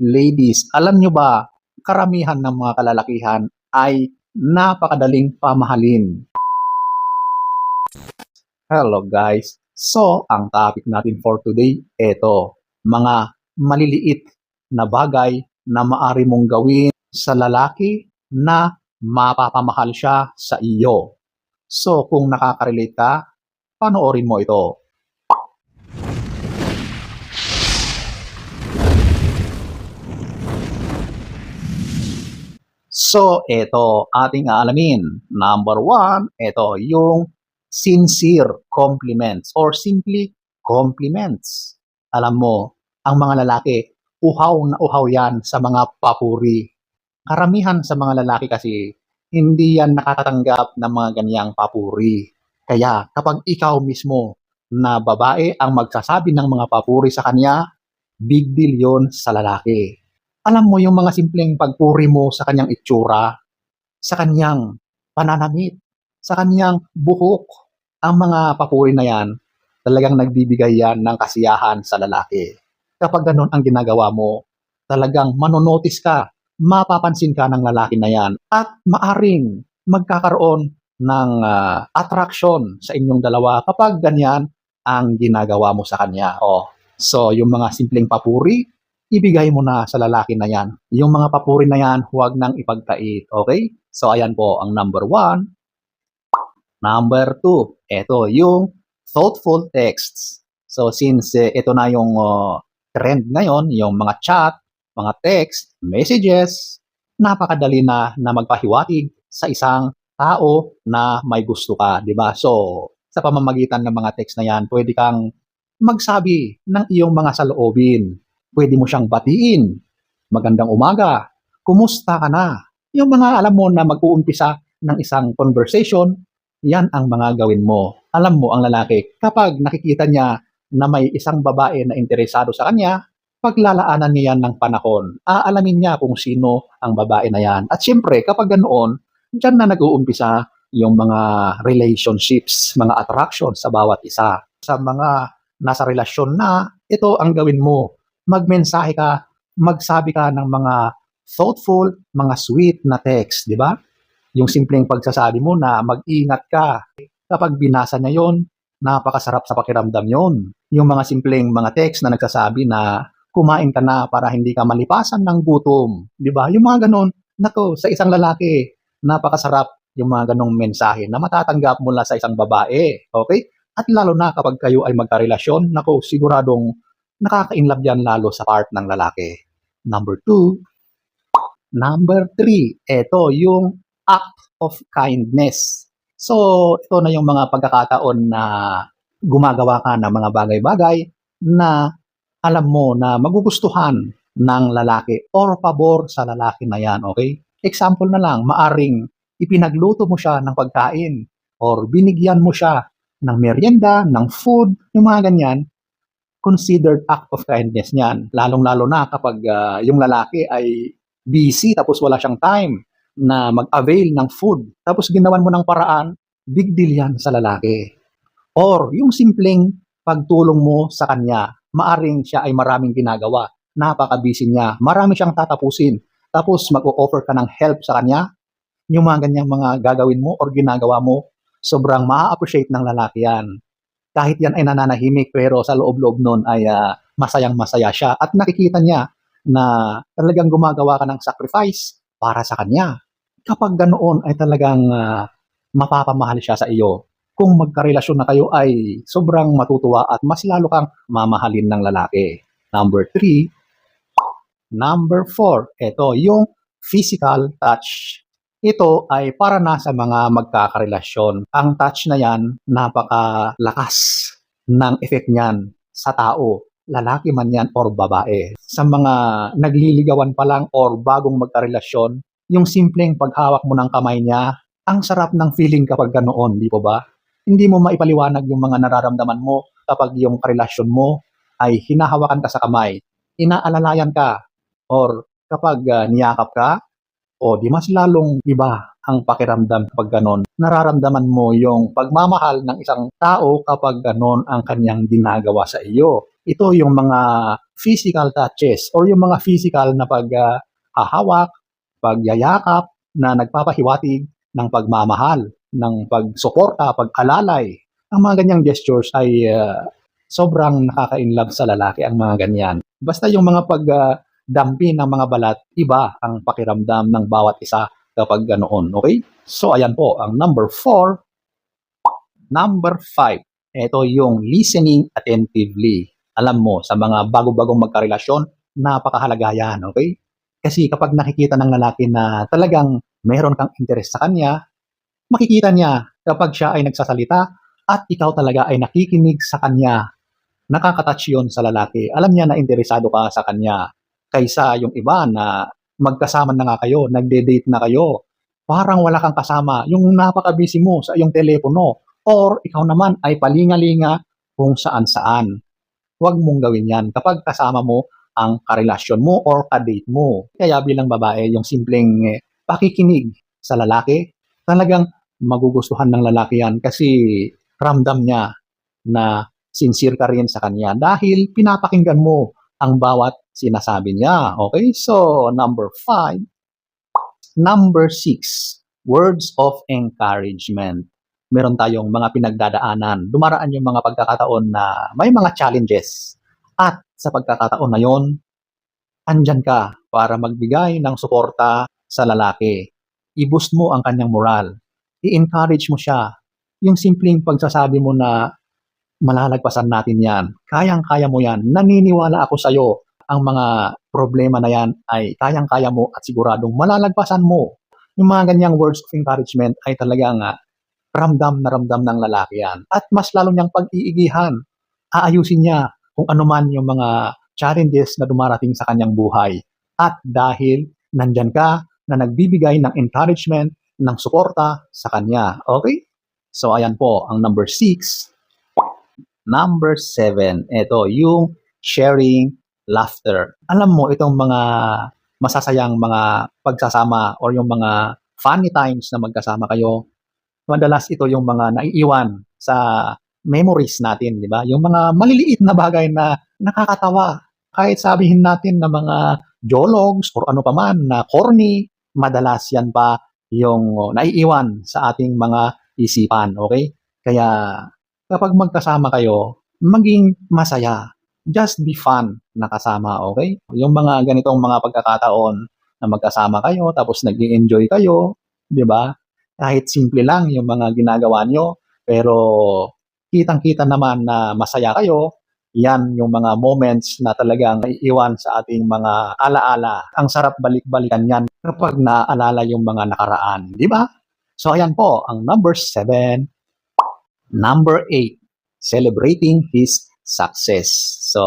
Ladies, alam nyo ba, karamihan ng mga kalalakihan ay napakadaling pamahalin. Hello guys. So, ang topic natin for today, eto, mga maliliit na bagay na maari mong gawin sa lalaki na mapapamahal siya sa iyo. So, kung nakaka-relate ka, panoorin mo ito. So, ito ating aalamin. Number one, ito yung sincere compliments or simply compliments. Alam mo, ang mga lalaki, uhaw na uhaw yan sa mga papuri. Karamihan sa mga lalaki kasi, hindi yan nakakatanggap ng mga ganyang papuri. Kaya kapag ikaw mismo na babae ang magsasabi ng mga papuri sa kanya, big deal yon sa lalaki. Alam mo yung mga simpleng pagpuri mo sa kanyang itsura, sa kanyang pananamit, sa kanyang buhok, ang mga papuri na yan, talagang nagbibigay yan ng kasiyahan sa lalaki. Kapag ganun ang ginagawa mo, talagang manonotice ka, mapapansin ka ng lalaki na yan, at maaring magkakaroon ng ah, attraction sa inyong dalawa kapag ganyan ang ginagawa mo sa kanya. Oh. So, yung mga simpleng papuri, ibigay mo na sa lalaki na yan. Yung mga papuri na yan, huwag nang ipagkait. Okay? So, ayan po ang number one. Number two, ito yung thoughtful texts. So, since eh, ito na yung uh, trend ngayon, yung mga chat, mga text, messages, napakadali na na magpahiwatig sa isang tao na may gusto ka, di ba? So, sa pamamagitan ng mga text na yan, pwede kang magsabi ng iyong mga saloobin. Pwede mo siyang batiin. Magandang umaga. Kumusta ka na? Yung mga alam mo na mag-uumpisa ng isang conversation, yan ang mga gawin mo. Alam mo ang lalaki, kapag nakikita niya na may isang babae na interesado sa kanya, paglalaanan niya yan ng panahon. Aalamin niya kung sino ang babae na yan. At siyempre, kapag ganoon, dyan na nag-uumpisa yung mga relationships, mga attractions sa bawat isa. Sa mga nasa relasyon na, ito ang gawin mo. Magmensahe ka, magsabi ka ng mga thoughtful, mga sweet na text, di ba? Yung simpleng pagsasabi mo na mag-ingat ka. Kapag binasa niya yon, napakasarap sa pakiramdam yon. Yung mga simpleng mga text na nagsasabi na kumain ka na para hindi ka malipasan ng gutom. Di ba? Yung mga ganon, nako, sa isang lalaki, napakasarap yung mga ganong mensahe na matatanggap mula sa isang babae. Okay? At lalo na kapag kayo ay magkarelasyon, nako, siguradong nakaka-inlove yan lalo sa part ng lalaki. Number two, number three, ito yung act of kindness. So, ito na yung mga pagkakataon na gumagawa ka ng mga bagay-bagay na alam mo na magugustuhan ng lalaki or pabor sa lalaki na yan, okay? Example na lang, maaring ipinagluto mo siya ng pagkain or binigyan mo siya ng merienda, ng food, yung mga ganyan, considered act of kindness niyan. Lalong-lalo na kapag ah, yung lalaki ay busy tapos wala siyang time na mag-avail ng food. Tapos ginawan mo ng paraan, big deal yan sa lalaki. Or yung simpleng pagtulong mo sa kanya, maaring siya ay maraming ginagawa, napaka-busy niya, marami siyang tatapusin. Tapos mag-offer ka ng help sa kanya, yung mga ganyang mga gagawin mo or ginagawa mo, sobrang ma-appreciate ng lalaki yan. Kahit yan ay nananahimik pero sa loob-loob nun ay ah, masayang masaya siya at nakikita niya na talagang gumagawa ka ng sacrifice para sa kanya. Kapag ganoon ay talagang ah, mapapamahal siya sa iyo. Kung magkarelasyon na kayo ay sobrang matutuwa at mas lalo kang mamahalin ng lalaki. Number three, number four, ito yung physical touch. Ito ay para na sa mga magkakarelasyon. Ang touch na yan, napakalakas ng effect niyan sa tao, lalaki man yan or babae. Sa mga nagliligawan pa lang or bagong magkarelasyon, yung simpleng paghawak mo ng kamay niya, ang sarap ng feeling kapag ganoon, di po ba? Hindi mo maipaliwanag yung mga nararamdaman mo kapag yung karelasyon mo ay hinahawakan ka sa kamay, inaalalayan ka, or kapag ah, niyakap ka, o di mas lalong iba ang pakiramdam kapag ganon. Nararamdaman mo yung pagmamahal ng isang tao kapag ganon ang kanyang ginagawa sa iyo. ito yung mga physical touches or yung mga physical na paghahawak, pagyayakap na nagpapahiwatig ng pagmamahal, ng pagsuporta, pag-alalay. Ang mga ganyang gestures ay ah, sobrang nakaka-inlove sa lalaki ang mga ganyan. Basta yung mga pagdampi ng mga balat, iba ang pakiramdam ng bawat isa kapag ganoon. Okay? So, ayan po, ang number four. Number five, ito yung listening attentively. Alam mo, sa mga bago-bagong magkarelasyon, napakahalaga yan, okay? Kasi kapag nakikita ng lalaki na talagang meron kang interes sa kanya, makikita niya kapag siya ay nagsasalita at ikaw talaga ay nakikinig sa kanya. Nakakatouch yun sa lalaki. Alam niya na interesado ka sa kanya. Kaysa yung iba na magkasama na nga kayo, nagde-date na kayo, parang wala kang kasama, yung napaka-busy mo sa iyong telepono, or ikaw naman ay palingalinga kung saan-saan. Huwag mong gawin yan kapag kasama mo ang karelasyon mo or kadate mo. Kaya bilang babae, yung simpleng eh, pakikinig sa lalaki, talagang magugustuhan ng lalaki yan kasi ramdam niya na sincere ka rin sa kanya dahil pinapakinggan mo ang bawat sinasabi niya. Okay? So, number five. Number six, words of encouragement. Meron tayong mga pinagdadaanan. Dumaraan yung mga pagkakataon na may mga challenges. At sa pagkakataon na yon, andyan ka para magbigay ng suporta sa lalaki. I-boost mo ang kanyang moral. I-encourage mo siya. Yung simpleng pagsasabi mo na malalagpasan natin yan. Kayang-kaya mo yan. Naniniwala ako sa'yo. Ang mga problema na yan ay kayang-kaya mo at siguradong malalagpasan mo. Yung mga ganyang words of encouragement ay talagang ah, ramdam na ramdam ng lalaki yan. At mas lalo niyang pag-iigihan. Aayusin niya kung ano man yung mga challenges na dumarating sa kanyang buhay. At dahil nandyan ka na nagbibigay ng encouragement, ng suporta sa kanya. Okay? So, ayan po, ang number six. Number seven, ito, yung sharing laughter. Alam mo, itong mga masasayang mga pagsasama or yung mga funny times na magkasama kayo, madalas ito yung mga naiiwan sa memories natin, di ba? Yung mga maliliit na bagay na nakakatawa. Kahit sabihin natin na mga jologs or ano pa man na corny, madalas yan pa yung naiiwan sa ating mga isipan, okay? Kaya kapag magkasama kayo, maging masaya. Just be fun na kasama, okay? Yung mga ganitong mga pagkakataon na magkasama kayo, tapos nag enjoy kayo, di ba? Kahit simple lang yung mga ginagawa nyo, pero kitang-kita naman na masaya kayo, yan yung mga moments na talagang iiwan sa ating mga alaala. Ang sarap balik-balikan yan kapag naaalala yung mga nakaraan, di ba? So ayan po, ang number seven. Number eight, celebrating his success. So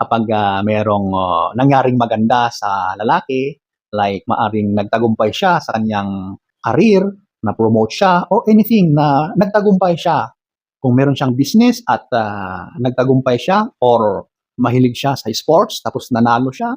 kapag ah, merong ah, nangyaring maganda sa lalaki, like maaring nagtagumpay siya sa kanyang career, na-promote siya, or anything na nagtagumpay siya, kung meron siyang business at ah, nagtagumpay siya or mahilig siya sa sports tapos nanalo siya,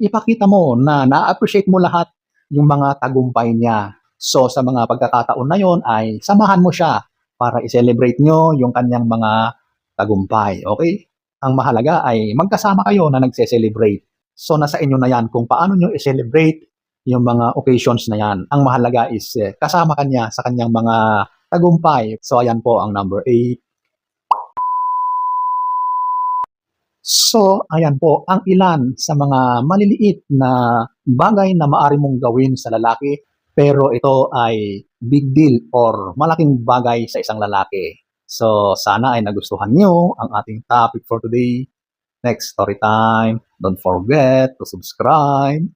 ipakita mo na na-appreciate mo lahat yung mga tagumpay niya. So sa mga pagkakataon na yon ay samahan mo siya para i-celebrate nyo yung kanyang mga tagumpay. Okay? Ang mahalaga ay magkasama kayo na nagse-celebrate. So nasa inyo na yan kung paano nyo i-celebrate yung mga occasions na yan. Ang mahalaga is eh, kasama kanya sa kanyang mga tagumpay. So, ayan po ang number 8. So, ayan po ang ilan sa mga maliliit na bagay na maari mong gawin sa lalaki pero ito ay big deal or malaking bagay sa isang lalaki. So, sana ay nagustuhan nyo ang ating topic for today. Next story time. Don't forget to subscribe